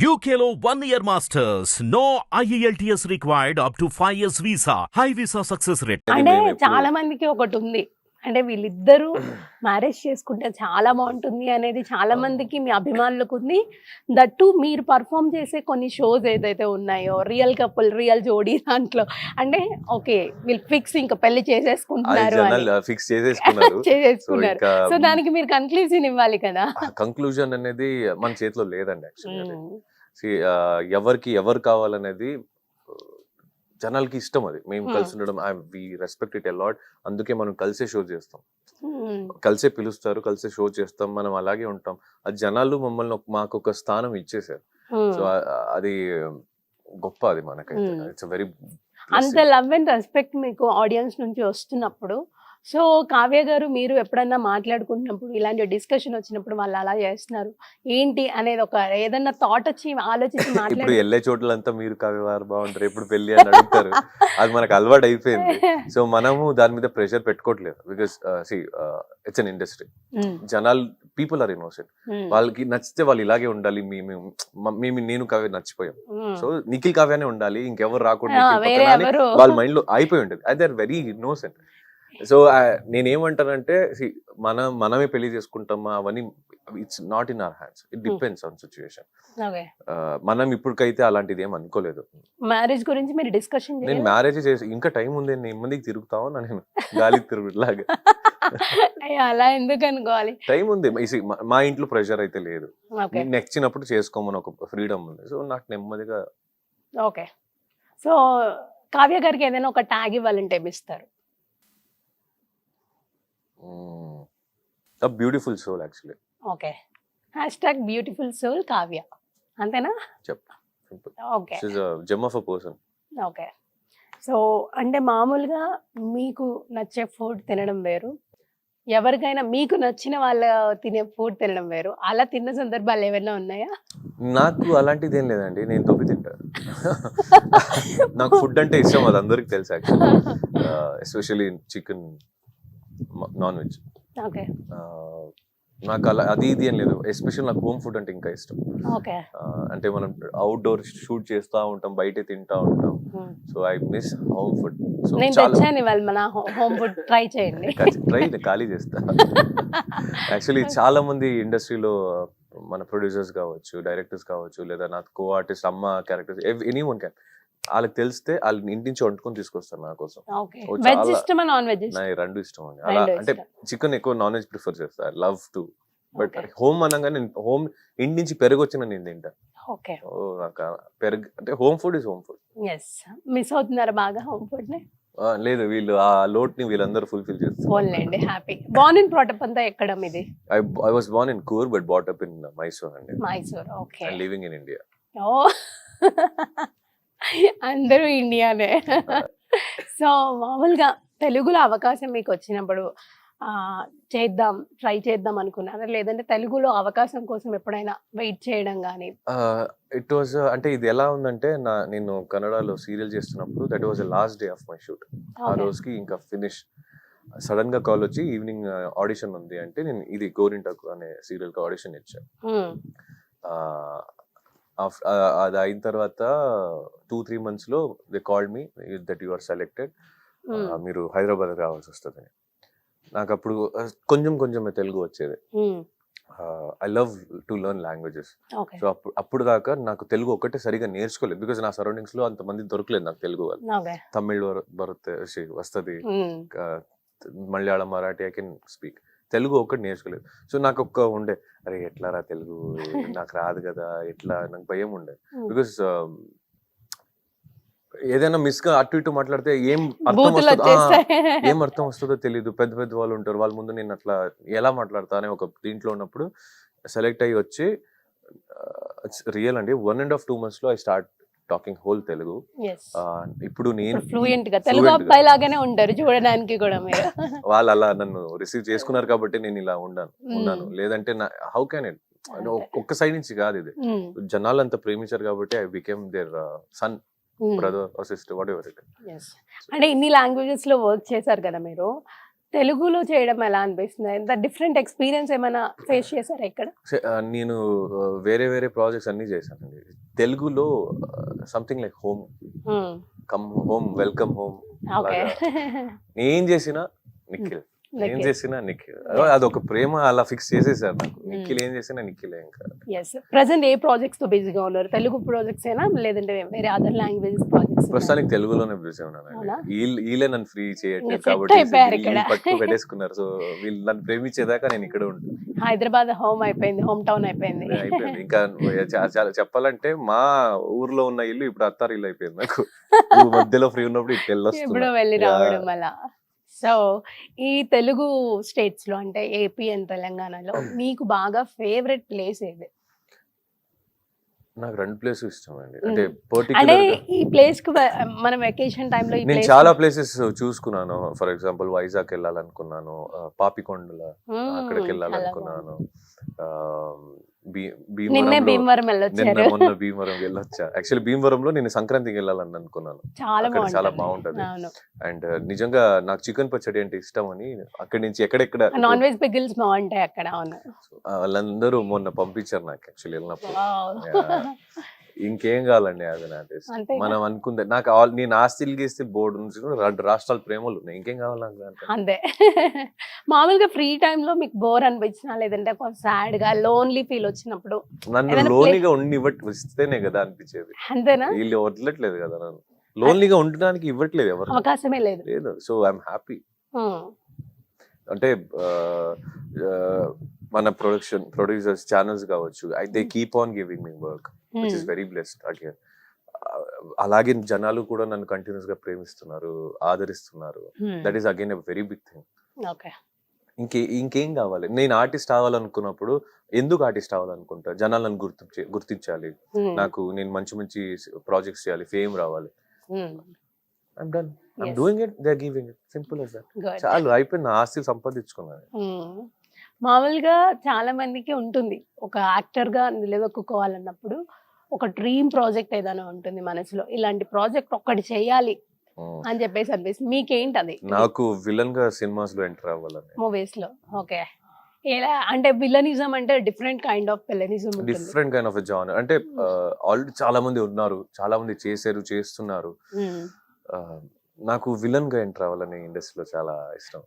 Year masters. No E IELTS required up to 5 years visa. High visa success rate. అది అంటే చాలా మందికి ఒకటి ఉంది అంటే వీళ్ళిద్దరూ మ్యారేజ్ చేసుకుంటే చాలా బాగుంటుంది అనేది చాలా మందికి మీ అభిమానులకు ఉంది. దట్టు మీరు పర్ఫామ్ చేసే కొన్ని షోస్ ఏదైతే ఉన్నాయో రియల్ కపుల్ రియల్ జోడీ దాంట్లో అంటే ఓకే వీళ్ళు ఫిక్స్ ఇంకా పెళ్ళి చేసేసుకుంటున్నారు ఫిక్స్ చేసేసుకున్నారు. సో చేసేసుకున్నారు. ఇంకా సో దానికి మీరు కన్క్లూజన్ ఇవ్వాలి కదా. కంక్లూజన్ అనేది మన చేతిలో లేదండి యాక్చువల్లీ. ఎవరికి ఎవరు కావాలనేది జనాలకి ఇష్టం అది మేము Hmm. కలిసి ఉండడం వి రెస్పెక్ట్ ఇట్ అలాట్ అందుకే మనం కలిసే షో చేస్తాం మ్మ్. కలిసే పిలుస్తారు కలిసే షో చేస్తాం మనం అలాగే ఉంటాం అది జనాలు మమ్మల్ని మాకు ఒక స్థానం ఇచ్చేసారు. సో అది గొప్ప అది మనకైతే Hmm. ఇట్స్ వెరీ అంత లవ్ అండ్ రెస్పెక్ట్ మీకు ఆడియన్స్ నుంచి వస్తున్నప్పుడు సో కావ్య గారు మీరు ఎప్పుడన్నా మాట్లాడుకుంటున్నప్పుడు ఇలాంటి డిస్కషన్ వచ్చినప్పుడు వాళ్ళు అలా చేస్తున్నారు? ఏంటి అనేది ఒక ఏదన్నా థాట్ వచ్చి ఆలోచించి ఇప్పుడు వెళ్ళే చోట్లంతా మీరు కవివారు బాగుంటారు ఎప్పుడు పెళ్ళి అని అడుగుతారు. అది మనకు అలవాటు అయిపోయింది. సో మనము దాని మీద pressure పెట్టుకోవట్లేదు because see it's an industry జనాలు పీపుల్ ఆర్ ఇన్నోసెంట్ వాళ్ళకి నచ్చితే వాళ్ళు ఇలాగే ఉండాలి. మేము మేము నేను కావ్య నచ్చిపోయాం. ఉమ్. సో నిఖిల్ కావ్యానే ఉండాలి. ఇంకెవరు రాకుండా వాళ్ళ మైండ్లో అయిపోయి ఉంటుంది. అది ఆర్ వెరీ ఇన్నోసెంట్ సో నేనేమంటానంటే మనం మనమే పెళ్ళి చేసుకుంటామా అవన్నీ it's not in our hands. It depends on situation మనం ఇప్పటికైతే అలాంటిది ఏం అనుకోలేదు. మ్యారేజ్ గురించి మీరు డిస్కషన్ నేను మ్యారేజ్ చేసి ఇంకా టైం ఉంది నేను మందికి తిరుగుతావు నేను గాలి తిరుగులాగా అలా ఎందుకు అనుకోవాలి? టైం ఉంది. మా- ఇంట్లో ప్రెషర్ అయితే లేదు. నచ్చినప్పుడు చేసుకోమని ఒక ఫ్రీడమ్ ఉంది. సో నాకు నెమ్మదిగా ఓకే. సో కావ్య గారికి ఏదైనా ఒక ట్యాగ్ ఇవ్వాలంటే ఏమి beautiful soul actually okay hash tag beautiful soul Kavya అంతేనా? చెప్ okay gem of a person okay so అంటే మామూలుగా మీకు నచ్చే ఫుడ్ తినడం వేరు. ఎవరికైనా మీకు నచ్చిన వాళ్ళ తినే ఫుడ్ తినడం వేరు. అలా తిన్న సందర్భాలు ఏమైనా ఉన్నాయా? నాకు అలాంటిది ఏం లేదండి. నేను దొబ్బి తింటా. నాకు ఫుడ్ అంటే ఇష్టం అది అందరికి తెలుసు actually especially chicken non veg నాకు అలా అది ఇది ఏం లేదు. ఎస్పెషల్ నాకు హోమ్ ఫుడ్ అంటే ఇంకా ఇష్టం. ఓకే. అంటే మనం అవుట్డోర్ షూట్ చేస్తా ఉంటాం బయట తింటా ఉంటాం. So I miss home food so నేను చాలా తెచ్చాను ఇవాళ మన హోమ్ ఫుడ్ ట్రై చేయండి. ట్రై ఖాళీ చేస్తా. యాక్చువల్లీ చాలా మంది ఇండస్ట్రీలో మన ప్రొడ్యూసర్స్ కావచ్చు డైరెక్టర్స్ కావచ్చు లేదా నాకు కో ఆర్టిస్ట్ అమ్మ క్యారెక్టర్స్ ఎనీ వన్ క్యాన్ వాళ్ళకి తెలిస్తే వాళ్ళ ఇంటి నుంచి వండుకొని తీసుకొస్తారు నా కోసం. వెజ్ ఇష్టమా నాన్ వెజ్ రెండు ఇష్టం అండి అలా అంటే. చికెన్ ఎక్కువ నాన్ వెజ్ ప్రిఫర్ చేస్తా. Love to. బట్. హోమ్ అనగానే నేను హోమ్ ఇంటి నుంచి పెరుగు వచ్చిన నేను తింటా. ఓకే. నాకు పెరుగు అంటే home food is home food. Yes miss అవుతున్నారా బాగా హోమ్ ఫుడ్ని? లేదు వీళ్ళు ఆ లోట్ని వీళ్ళందరూ ఫుల్ఫిల్ చేస్తారు. హ్యాపీ బాన్ ఇన్ ప్రాటప్ అంతా ఎక్కడ మీది? I I was born in Coorg but brought up in Mysore అండి. Mysore okay living in India oh అందరూ ఇండియానే. సో మామూలుగా తెలుగులో అవకాశం మీకు వచ్చినప్పుడు చేద్దాం ట్రై చేద్దాం అనుకున్నారా? లేదంటే తెలుగులో అవకాశం కోసం ఎప్పుడైనా వెయిట్ చేయడం కానీ ఇట్ వాజ్ అంటే ఇది ఎలా ఉందంటే నా నేను కన్నడలో సీరియల్ చేస్తున్నప్పుడు that was last day of my shoot ఆ రోజుకి ఇంకా ఫినిష్ సడన్గా కాల్ వచ్చి ఈవినింగ్ ఆడిషన్ ఉంది అంటే నేను ఇది గోరింటాకు అనే సీరియల్కి ఆడిషన్ ఇచ్చాను అది అయిన తర్వాత టూ త్రీ మంత్స్లో they called me that you are selected. మీరు హైదరాబాద్ రావాల్సి వస్తుంది. నాకు అప్పుడు కొంచెం కొంచెం తెలుగు వచ్చేది. I love to learn languages so అప్పుడు దాకా నాకు తెలుగు ఒకటే సరిగా నేర్చుకోలేదు. బికాస్ నా సరౌండింగ్స్లో అంత మంది దొరకలేదు నాకు తెలుగు తమిళ్ వస్తుంది. Malayalam Marathi I can speak. Telugu ఒకటి నేర్చుకోలేదు. సో నాకు ఒక్క ఉండే అరే ఎట్లా రా తెలుగు? నాకు రాదు కదా ఎట్లా? నాకు భయం ఉండే. బికాస్ ఏదైనా మిస్గా అటు ఇటు మాట్లాడితే ఏం అర్థం వస్తుందో ఏం అర్థం వస్తుందో తెలియదు పెద్ద పెద్ద వాళ్ళు ఉంటారు. వాళ్ళ ముందు నేను అట్లా ఎలా మాట్లాడతా అనే ఒక దీంట్లో ఉన్నప్పుడు సెలెక్ట్ అయ్యి వచ్చి రియల్ అండి. వన్ అండ్ హాఫ్ టూ మంత్స్లో I start talking whole Telugu ఇప్పుడు నేను ఫ్లూయెంట్గా తెలుగు. అబ్బాయి లాగానే ఉంటారు చూడడానికి కూడా మీరు వాళ్ళు అలా నన్ను రిసీవ్ చేసుకున్నారు కాబట్టి నేను ఇలా ఉన్నాను ఉన్నాను Mm. లేదంటే హౌ క్యాన్ ఇట్. ఒక్క సైడ్ నుంచి కాదు ఇది Mm. జనాలు అంత ప్రేమించారు కాబట్టి I became their son. Brother sister whatever it Yes. అంటే ఇన్ని లాంగ్వేజెస్లో వర్క్ చేశారు కదా మీరు తెలుగులో చేయడం ఎలా అనిపిస్తుంది? ఎంత డిఫరెంట్ ఎక్స్పీరియన్స్ ఏమైనా ఫేస్ చేశారా ఇక్కడ? నేను వేరే వేరే ప్రాజెక్ట్స్ అన్ని చేశానండి. తెలుగులో something like home. Come home welcome home ఏం చేసినా నిఖిల్. ఏం చేసినా నిఖిల్. అదొక ప్రేమ అలా ఫిక్స్ చేసేసారు నాకు. నిఖిల్ ఏం చేసినా నిఖిలే ఇంకా. ఎస్ ప్రజెంట్ ఏ ప్రాజెక్ట్స్తో బిజీగా ఉన్నారు? తెలుగు ప్రాజెక్ట్స్ అయినా లేదంటే వేరే అదర్ లాంగ్వేజెస్ ప్రాజెక్ట్స్ ప్రస్తుతానికి తెలుగులోనే బిజీ ఉన్నానండి అవునా? వీళ్ళు నన్ను ఫ్రీ చేయట్లేదు కాబట్టి పెట్టేసుకున్నారు. సో వీళ్ళు నన్ను ప్రేమించేదాకా నేను ఇక్కడ ఉంటాను హైదరాబాద్ హోమ్ అయిపోయింది హోమ్ టౌన్ అయిపోయింది. అయిపోయింది. ఇంకా చెప్పాలంటే మా ఊర్లో ఉన్న ఇల్లు ఇప్పుడు అత్తారు ఇల్లు అయిపోయింది నాకు. మధ్యలో ఫ్రీ ఉన్నప్పుడు ఇప్పుడు వెళ్ళి. రావడం అలా సో ఈ తెలుగు స్టేట్స్లో అంటే ఏపీ అండ్ తెలంగాణలో మీకు బాగా ఫేవరెట్ ప్లేస్ ఏది? నాకు రెండు ప్లేస్ ఇష్టం అండి. అంటే అంటే ఈ ప్లేస్కు మనం వెకేషన్ టైంలో నేను చాలా ప్లేసెస్ చూసుకున్నాను. ఫర్ ఎగ్జాంపుల్ వైజాగ్ వెళ్ళాలనుకున్నాను. పాపికొండల అక్కడికి వెళ్ళాలనుకున్నాను. నిన్నే భీమవరం మొన్న భీమవరం వెళ్ళొచ్చా? యాక్చువల్లీ భీమవరంలో నేను సంక్రాంతికి వెళ్ళాలని అనుకున్నాను చాలా అక్కడ చాలా బాగుంటుంది. అండ్ నిజంగా నాకు చికెన్ పచ్చడి అంటే ఇష్టం అని అక్కడి నుంచి ఎక్కడెక్కడ నాన్ వెజ్ పిగిల్స్ బాగుంటాయి అక్కడ వాళ్ళందరూ మొన్న పంపించారు నాకు యాక్చువల్లీ వెళ్ళినప్పుడు. ఇంకేం కావాలండి అది నా. అంతేగా? మనం అనుకుందే నాకు ఆల్ నేను ఆస్తిలు గీస్తే బోర్డు నుంచి కూడా రెండు రాష్ట్రాల ప్రేమలు ఉన్నాయి. ఇంకేం కావాలి? అంతే. మామూలుగా ఫ్రీ లో మీకు బోర్ అనిపించినా లేదంటే కొంచెం సాడ్గా లోన్లీ ఫీల్ వచ్చినప్పుడు నన్ను లోన్లీగా ఉండి ఇస్తేనే కదా అనిపించేది. అంతేనా? వీళ్ళు వదలట్లేదు కదా నన్ను. లోన్లీగా ఉండడానికి ఇవ్వట్లేదు ఎవరు. అవకాశమే లేదు. లేదు. So I'm happy. అంటే మన ప్రొడక్షన్ ప్రొడ్యూసర్స్ ఛానల్స్ కావచ్చు. అయితే keep on giving me work which is Hmm. Very blessed again అలాగే జనాలు కూడా నన్ను కంటిన్యూస్గా ప్రేమిస్తున్నారు ఆదరిస్తున్నారు. Hmm. That is again a very big thing ఇంకే ఇంకేం కావాలి? నేను ఆర్టిస్ట్ అవ్వాలనుకున్నప్పుడు ఎందుకు ఆర్టిస్ట్ అవ్వాలనుకుంటా? జనాలను గుర్తు గుర్తించాలి. Hmm. నాకు నేను మంచి మంచి ప్రాజెక్ట్స్ చేయాలి ఫేమ్ రావాలి. Hmm. I'm done I'm Yes. Doing it they giving it simple. చాలు అయిపోయింది. నా ఆస్తి సంపాదించుకున్నాను. మ్మ్. మామూలుగా చాలా మందికి ఉంటుంది. ఒక యాక్టర్గా నిలదొక్కుకోవాలన్నప్పుడు ఒక డ్రీమ్ ప్రాజెక్ట్ ఏదైనా ఉంటుంది మనసులో. ఇలాంటి ప్రాజెక్ట్ ఒక్కటి చేయాలి. అని చెప్పేసి అనిపిస్తుంది. మీకేంటి అది నాకు విలన్గా సినిమాస్లో ఎంటర్ అవ్వాలని. మూవీస్లో ఓకే. ఎలా? అంటే విలనిజం అంటే different kind of villainism different kind of John అంటే ఆల్రెడీ చాలా మంది ఉన్నారు. చాలా మంది చేశారు చేస్తున్నారు. నాకు విలన్గా ఎంటర్ అవ్వాలని ఇండస్ట్రీలో చాలా ఇష్టం.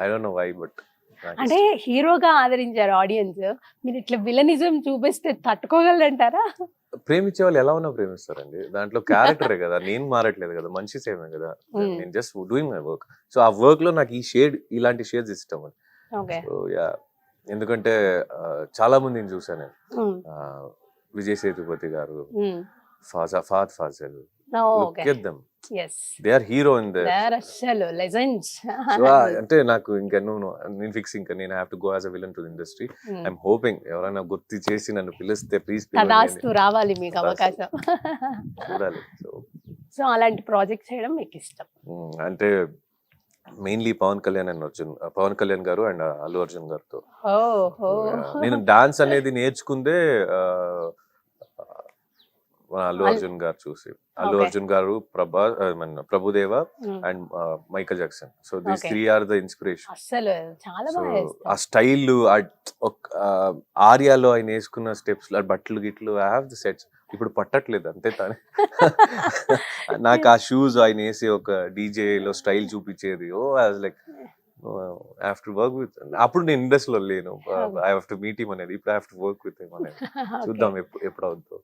I don't know why but అంటే హీరోగా ఆదరించారు ఆడియన్స్. మీరు ఇట్లా విలనిజం చూపిస్తే తట్టుకోగలరంటారా? ప్రేమించే వాళ్ళు ఎలా ఉన్నా ప్రేమిస్తారండి. దాంట్లో క్యారెక్టరే కదా. నేను మారట్లేదు కదా. మంచి సేమే కదా. నేను just doing my work so ఆ వర్క్లో నాకు ఈ షేడ్ ఇలాంటి షేడ్స్ ఇష్టం ఓకే. సో యా ఎందుకంటే చాలా మందిని చూసాను నేను. Vijay Sethupathi garu ఫాజా Fahadh Faasil they are hero in అసలు లెజెండ్స్ అంటే నాకు ఇంకా నువ్వు నేను ఫిక్స్ ఇంకా నేను have to go as a villain to industry I'm hoping ఎవరైనా గుర్తు చేసి నన్ను పిలిస్తే ప్లీజ్ రావాలి మీకు. అవకాశం. చూడాలి. సో అలాంటి ప్రాజెక్ట్ చేయడం మీకు ఇష్టం. అంటే mainly Pawan Kalyan and Arjun Pawan Kalyan garu and Allu Arjun గారితో. నేను డాన్స్ అనేది నేర్చుకుందే ఆ, మన అల్లు అల్- అర్జున్ గారు చూసి. అల్లు. అర్జున్ గారు ప్రభా Prabhudeva and Michael Jackson. So these. Three are the inspiration. అస్సలు చాలా ఆ స్టైల్ ఆర్యాలో ఆయన వేసుకున్న స్టెప్స్ బట్టలు గిట్లు ఐ హావ్ ద సెట్స్. ఇప్పుడు పట్టట్లేదు అంతే తానే. నాకు ఆ షూస్ ఆయన వేసి ఒక DJ లో స్టైల్ చూపించేది. ఓ as like have work with అప్పుడు నేను ఇండస్ట్రీలో లేను. I have to meet him అనేది ఇప్పుడు I have to work with him అనేది. చూద్దాం ఎప్పుడు ఎప్పుడు అవుతుందో